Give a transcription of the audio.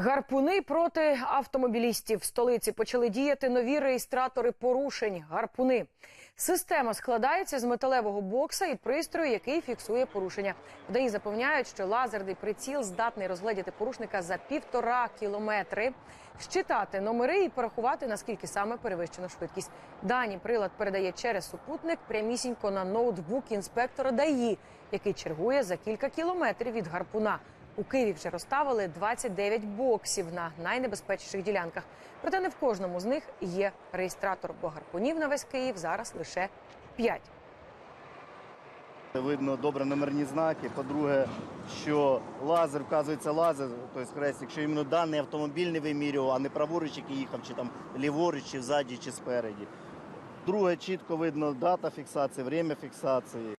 Гарпуни проти автомобілістів в столиці почали діяти нові реєстратори порушень. Гарпуни. Система складається з металевого бокса і пристрою, який фіксує порушення. ДАІ запевняють, що лазерний приціл здатний розгледіти порушника за півтора кілометри, щитати номери і порахувати наскільки саме перевищено швидкість. Дані прилад передає через супутник прямісінько на ноутбук інспектора ДАІ, який чергує за кілька кілометрів від гарпуна. У Києві вже розставили 29 боксів на найнебезпечніших ділянках. Проте не в кожному з них є реєстратор, бо гарпунів на весь Київ зараз лише 5. Видно добре номерні знаки. По-друге, що лазер вказується лазер, тобто хрест, якщо іменно даний автомобіль не вимірював, а не праворуч, який їхав, чи там ліворуч, чи ззаді, чи спереді. Друге, чітко видно дата фіксації, время фіксації.